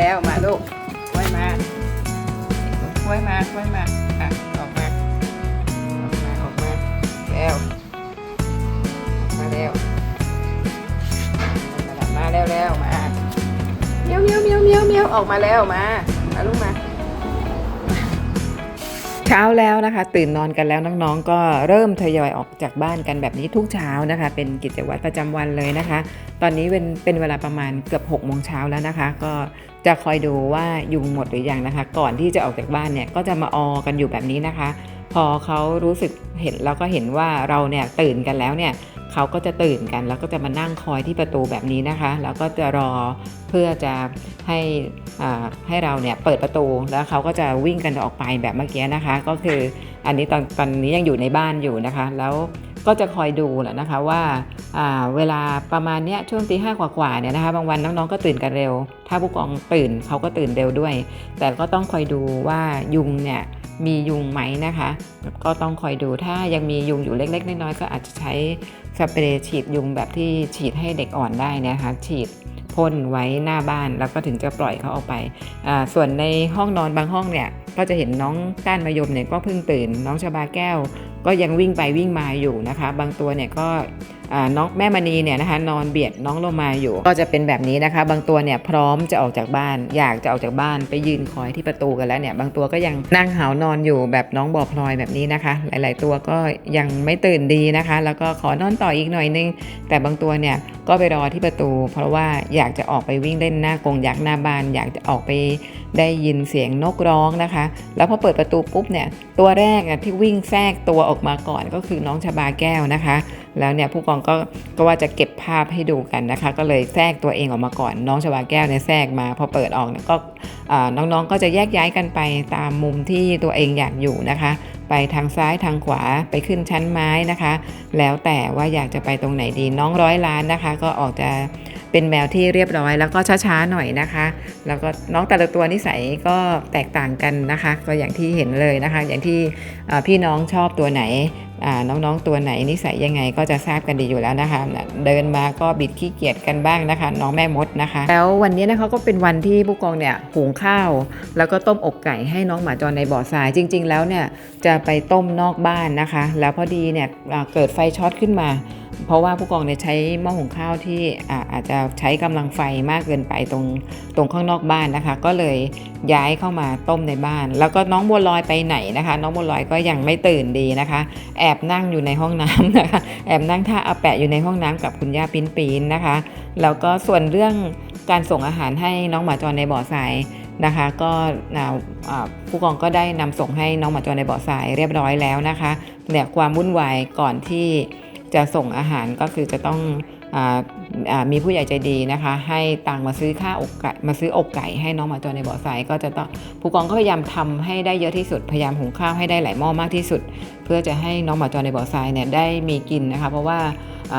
แล้วมาลูกกล้วยมากล้วยมากล้วยมาอะออกมาออกมาออกมาแล้วมาแล้วมาแล้วแล้วมาเมียวเมียวเมียวเมียวเมียวออกมาแล้วมามาลูกมา ช้าแล้วนะคะ ตื่นนอนกันแล้วน้องๆ ก็เริ่มทยอยออกจากบ้านกันแบบนี้ทุกเช้านะคะ เป็นกิจวัตรประจำวันเลยนะคะ ตอนนี้เป็นเป็นเวลาประมาณเกือบ6กโมงเช้าแล้วนะคะ ก็จะคอยดูว่ายุงหมดหรือยังนะคะ ก่อนที่จะออกจากบ้านเนี่ยก็จะมาออกันอยู่แบบนี้นะคะ พอเขารู้สึกเห็นแล้วก็เห็นว่าเราเนี่ยตื่นกันแล้วเนี่ยเขาก็จะตื่นกัน แล้วก็จะมานั่งคอยที่ประตูแบบนี้นะคะ แล้วก็จะรอเพื่อจะให้อ่าให้เราเนี่ยเปิดประตูแล้วเขาก็จะวิ่งกันออกไปแบบเมื่อกี้นะคะ ก็คืออันนี้ตอนตอนนี้ยังอยู่ในบ้านอยู่นะคะ แล้วก็จะคอยดูแหละนะคะว่าอ่าเวลาประมาณเนี้ยช่วงตีห้ากว่าๆเนี่ยนะคะบางวันน้องๆก็ตื่นกันเร็ว ถ้าผู้กองตื่นเขาก็ตื่นเร็วด้วย แต่ก็ต้องคอยดูว่ายุงเนี่ย มียุงไหมนะคะ ก็ต้องคอยดูถ้ายังมียุงอยู่เล็ก ๆ น้อยๆก็อาจจะใช้สเปรย์ฉีดยุงแบบที่ฉีดให้เด็กอ่อนได้นะคะ ฉีดพ่นไว้หน้าบ้านแล้วก็ถึงจะปล่อยเขาออกไป ส่วนในห้องนอนบางห้องเนี่ย ก็จะเห็นน้องก้านมะยมเนี่ยก็เพิ่งตื่น น้องชบาแก้ว ก็ยังวิ่งไปวิ่งมาอยู่นะคะ บางตัวเนี่ยก็ น้องแม่มณีเนี่ยนะคะนอนเบียดน้องโลมาอยู่ ก็จะเป็นแบบนี้นะคะ บางตัวเนี่ยพร้อมจะออกจากบ้าน อยากจะออกจากบ้านไปยืนคอยที่ประตูกันแล้วเนี่ยบางตัวก็ยังนั่งหาวนอนอยู่แบบน้องบอพลอยแบบนี้นะคะ หลาย ๆ ตัวก็ยังไม่ตื่นดีนะคะ แล้วก็ขอนอนต่ออีกหน่อยนึง แต่บางตัวเนี่ยก็ไปรอที่ประตู เพราะว่าอยากจะออกไปวิ่งเล่นหน้ากรงยักษ์หน้าบ้าน อยากจะออกไปได้ยินเสียงนกร้องนะคะ แล้วพอเปิดประตูปุ๊บเนี่ยตัวแรกที่วิ่งแทรกตัวออกมาก่อนก็คือน้องชบาแก้วนะคะ แล้วเนี่ยผู้กองก็ก็ว่าจะเก็บภาพให้ดูกันนะคะ ก็เลยแทรกตัวเองออกมาก่อน น้องชวาแก้วเนี่ยแทรกมาพอเปิดออกเนี่ยก็น้องๆก็จะแยกย้ายกันไปตามมุมที่ตัวเองอยากอยู่นะคะ ไปทางซ้ายทางขวาไปขึ้นชั้นไม้นะคะ แล้วแต่ว่าอยากจะไปตรงไหนดีน้องร้อยล้านนะคะ ก็ออกจะ เป็นแมวที่เรียบร้อยแล้วก็ช้าๆหน่อยนะคะ แล้วก็น้องแต่ละตัวนิสัยก็แตกต่างกันนะคะก็อย่างที่เห็นเลยนะคะ อย่างที่พี่น้องชอบตัวไหนน้องๆตัวไหนนิสัยยังไงก็จะทราบกันดีอยู่แล้วนะคะ เดินมาก็บิดขี้เกียจกันบ้างนะคะ น้องแม่มดนะคะ แล้ววันนี้นะคะก็เป็นวันที่ผู้กองเนี่ยหุงข้าว แล้วก็ต้มอกไก่ให้น้องหมาจรในบ่อทรายจริง ๆ แล้วเนี่ยจะไปต้มนอกบ้านนะคะ แล้วพอดีเนี่ยเกิดไฟช็อตขึ้นมาเพราะว่าผู้กองเนี่ยใช้หม้อหุงข้าวที่อาอาจจะใช้กำลังไฟมากเกินไปตรงตรงข้างนอกบ้านนะคะ ก็เลยย้ายเข้ามาต้มในบ้าน แล้วก็น้องบัวลอยไปไหนนะคะ น้องบัวลอยก็ยังไม่ตื่นดีนะคะ แอบนั่งอยู่ในห้องน้ำนะคะแอบนั่งท่าอาแปะอยู่ในห้องน้ำกับคุณย่าปิ้นปีนนะคะแล้วก็ส่วนเรื่องการส่งอาหารให้น้องหมาจรในบ่อทรายนะคะก็ผู้กองก็ได้นำส่งให้น้องหมาจรในบ่อทรายเรียบร้อยแล้วนะคะเนี่ยความวุ่นวายก่อนที่ จะส่งอาหารก็คือจะต้องออมีผู้ใหญ่ใจดีนะคะ ให้ตังมาซื้อค่าอกไก่มาซื้ออกไก่ให้น้องหมาจรในบ่อทรายก็จะต้องผู้กองก็พยายามทำให้ได้เยอะที่สุดพยายามหุงข้าวให้ได้หลายหม้อมากที่สุด เพื่อจะให้น้องหมาจรในบ่อทรายเนี่ยได้มีกินนะคะ เพราะว่า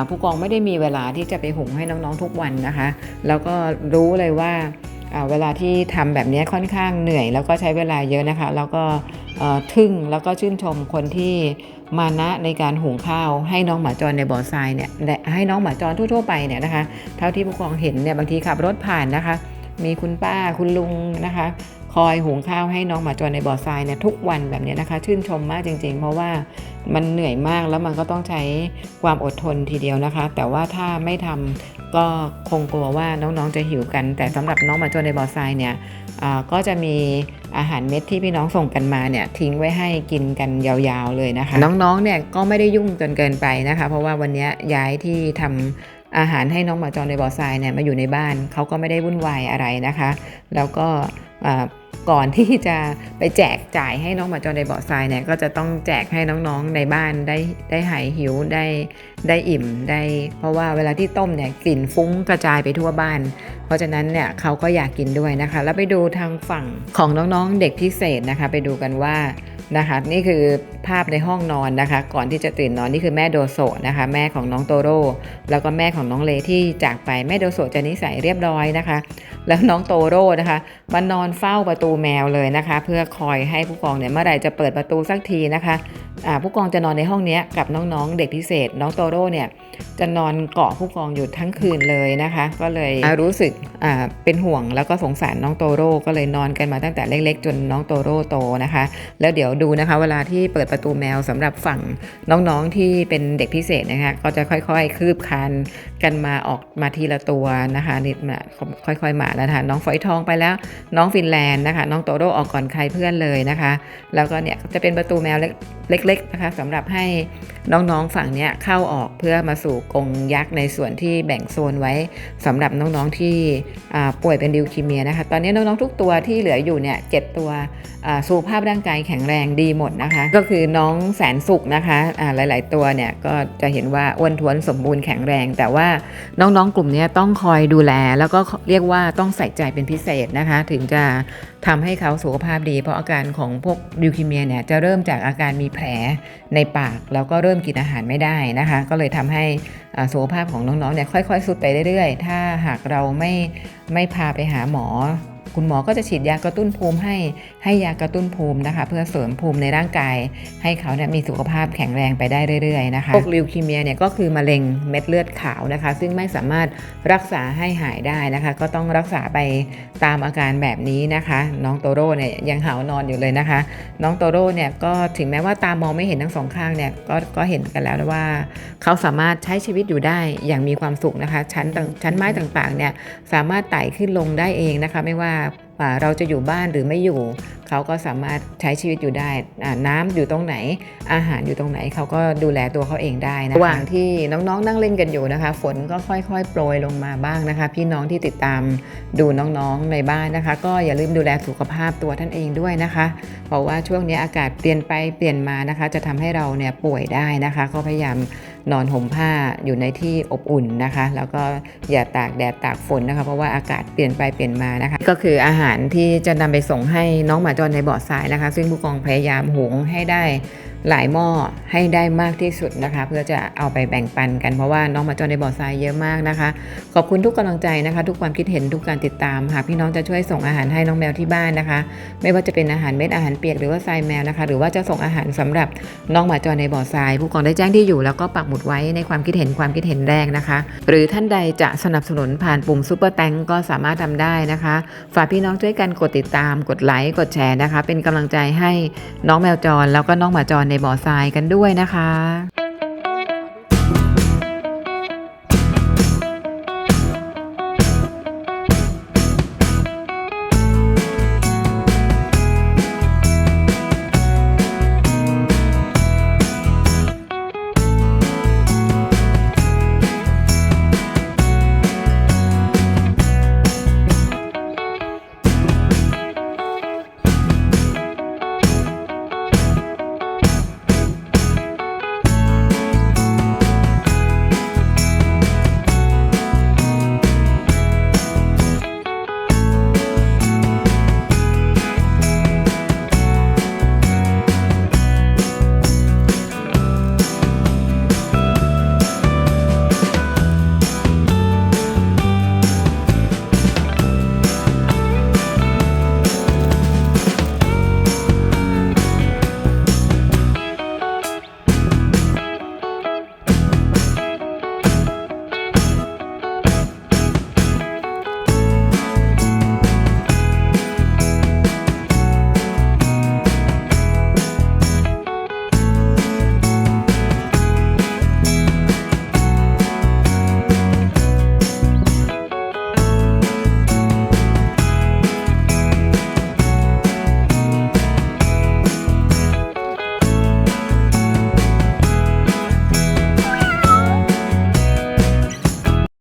ผู้กองไม่ได้มีเวลาที่จะไปหุงให้น้องๆทุกวันนะคะ แล้วก็รู้เลยว่า เวลาที่ทำแบบนี้ค่อนข้างเหนื่อย แล้วก็ใช้เวลาเยอะนะคะ แล้วก็ทึ่งแล้วก็ชื่นชมคนที่มานะในการหุงข้าวให้น้องหมาจรในบ่อทรายเนี่ยและให้น้องหมาจรทั่วๆไปเนี่ยนะคะ เท่าที่ผู้กองเห็นเนี่ยบางทีขับรถผ่านนะคะ มีคุณป้าคุณลุงนะคะ คอยหุงข้าวให้น้องหมาจรในบ่อทรายเนี่ยทุกวันแบบนี้นะคะ ชื่นชมมากจริง ๆ เพราะว่ามันเหนื่อยมากแล้วมันก็ต้องใช้ความอดทนทีเดียวนะคะ แต่ว่าถ้าไม่ทำก็คงกลัวว่าน้องๆจะหิวกัน แต่สำหรับน้องหมาจรในบ่อทรายเนี่ยก็จะมีอาหารเม็ดที่พี่น้องส่งกันมาเนี่ยทิ้งไว้ให้กินกันยาวๆเลยนะคะ น้องๆเนี่ยก็ไม่ได้ยุ่งจนเกินไปนะคะ เพราะว่าวันนี้ย้ายที่ทำอาหารให้น้องหมาจรในบ่อทรายเนี่ยมาอยู่ในบ้านเขาก็ไม่ได้วุ่นวายอะไรนะคะ แล้วก็ ก่อนที่จะไปแจกจ่ายให้น้องหมาจรในบ่อทรายเนี่ยก็จะต้องแจกให้น้องๆในบ้านได้ได้หายหิวได้ได้อิ่มได้ เพราะว่าเวลาที่ต้มเนี่ยกลิ่นฟุ้งกระจายไปทั่วบ้าน เพราะฉะนั้นเนี่ยเขาก็อยากกินด้วยนะคะ แล้วไปดูทางฝั่งของน้องๆเด็กพิเศษนะคะ ไปดูกันว่า นะคะนี่คือภาพในห้องนอนนะคะ ก่อนที่จะตื่นนอนนี่คือแม่โดโซะนะคะ แม่ของน้องโตโร่แล้วก็แม่ของน้องเลที่จากไปแม่โดโซะจะนิสัยเรียบร้อยนะคะ แล้วน้องโตโร่นะคะมานอนเฝ้าประตูแมวเลยนะคะ เพื่อคอยให้ผู้กองเนี่ยเมื่อไหร่จะเปิดประตูสักทีนะคะ ผู้กองจะนอนในห้องเนี้ยกับน้องๆ เด็กพิเศษ น้องโตโร่เนี่ยจะนอนเกาะผู้กองอยู่ทั้งคืนเลยนะคะ ก็เลยอ่ารู้สึกอ่าเป็นห่วงแล้วก็สงสารน้องโตโร่ก็เลยนอนกันมาตั้งแต่เล็ก ๆ จนน้องโตโร่โตนะคะ แล้วเดี๋ยวดูนะคะ เวลาที่เปิดประตูแมวสำหรับฝั่งน้องๆที่เป็นเด็กพิเศษนะคะก็จะค่อยๆ คืบคลานกันมาออกมาทีละตัวนะคะนิดมาค่อยๆมาแล้วนะคะน้องฝอยทองไปแล้วน้องฟินแลนด์นะคะ น้องโตโร่ออกก่อนใครเพื่อนเลยนะคะ แล้วก็เนี่ยจะเป็นประตูแมวเล็กๆล็กๆนะคะสำหรับให้น้องๆฝั่งเนี้ยเข้าออกเพื่อมาสู่กรงยักษ์ในส่วนที่แบ่งโซนไว้สำหรับน้องๆที่ป่วยเป็นดิวคีเมียนะคะ ตอนนี้น้องๆทุกตัวที่เหลืออยู่เนี่ยเจ็ดตัวสุขภาพร่างกายแข็งแรงดีหมดนะคะ ก็คือน้องแสนสุขนะคะหลาย ๆ ตัวเนี่ยก็จะเห็นว่าอ้วนท้วนสมบูรณ์แข็งแรง แต่ว่าน้องๆกลุ่มนี้ต้องคอยดูแล แล้วก็เรียกว่าต้องใส่ใจเป็นพิเศษนะคะ ถึงจะทำให้เขาสุขภาพดี เพราะอาการของพวกดิวคีเมียเนี่ยจะเริ่มจากอาการมีแผลในปากแล้วก็เริ่มริ่มกินอาหารไม่ได้นะคะ ก็เลยทำให้สุขภาพของน้องๆเนี่ยค่อยๆสุดไปเรื่อยๆ ถ้าหากเราไม่ไม่พาไปหาหมอ คุณหมอก็จะฉีดยากระตุ้นภูมิให้ให้ยากระตุ้นภูมินะคะ เพื่อเสริมภูมิในร่างกาย ให้เขาเนี่ยมีสุขภาพแข็งแรงไปได้เรื่อยๆนะคะพวกลิวคีเมียเนี่ยก็คือมะเร็งเม็ดเลือดขาวนะคะ ซึ่งไม่สามารถรักษาให้หายได้นะคะ ก็ต้องรักษาไปตามอาการแบบนี้นะคะ น้องโตโร่เนี่ยยังหาวนอนอยู่เลยนะคะ น้องโตโร่เนี่ยก็ถึงแม้ว่าตามองไม่เห็นทั้งสองข้างเนี่ยก็ก็เห็นกันแล้วว่า เขาสามารถใช้ชีวิตอยู่ได้อย่างมีความสุขนะคะ ชั้นต่างชั้นไม้ต่างๆเนี่ยสามารถไต่ขึ้นลงได้เองนะคะ ไม่ว่า อ่าเราจะอยู่บ้านหรือไม่อยู่ เขาก็สามารถใช้ชีวิตอยู่ได้อ่าน้ำอยู่ตรงไหน อาหารอยู่ตรงไหน เขาก็ดูแลตัวเขาเองได้นะคะระหว่างที่น้องๆนั่งเล่นกันอยู่นะคะ ฝนก็ค่อยๆ โปรยลงมาบ้างนะคะ พี่น้องที่ติดตามดูน้องๆในบ้านนะคะ ก็อย่าลืมดูแลสุขภาพตัวท่านเองด้วยนะคะ เพราะว่าช่วงนี้อากาศเปลี่ยนไปเปลี่ยนมานะคะ จะทำให้เราเนี่ยป่วยได้นะคะ ก็พยายาม นอนห่มผ้าอยู่ในที่อบอุ่นนะคะ แล้วก็อย่าตากแดดตากฝนนะคะ เพราะว่าอากาศเปลี่ยนไปเปลี่ยนมานะคะ ก็คืออาหารที่จะนำไปส่งให้น้องหมาจรในบ่อทรายนะคะ ซึ่งผู้กองพยายามหุงให้ได้ หลายหม้อให้ได้มากที่สุดนะคะ เพื่อจะเอาไปแบ่งปันกันเพราะว่าน้องมาจรในบ่อทรายเยอะมากนะคะ ขอบคุณทุกกำลังใจนะคะ ทุกความคิดเห็นทุกการติดตามหากพี่น้องจะช่วยส่งอาหารให้น้องแมวที่บ้านนะคะ ไม่ว่าจะเป็นอาหารเม็ดอาหารเปียกหรือว่าทรายแมวนะคะ หรือว่าจะส่งอาหารสำหรับน้องหมาจรในบ่อทราย ผู้กองได้แจ้งที่อยู่แล้วก็ปักหมุดไว้ในความคิดเห็นความคิดเห็นแรกนะคะ หรือท่านใดจะสนับสนุนผ่านปุ่มซุปเปอร์แตงก็สามารถทำได้นะคะ ฝากพี่น้องช่วยกันกดติดตามกดไลค์กดแชร์นะคะ เป็นกำลังใจให้น้องแมวจรแล้วก็น้องหมาจรในบ่อทรายกันด้วยนะคะ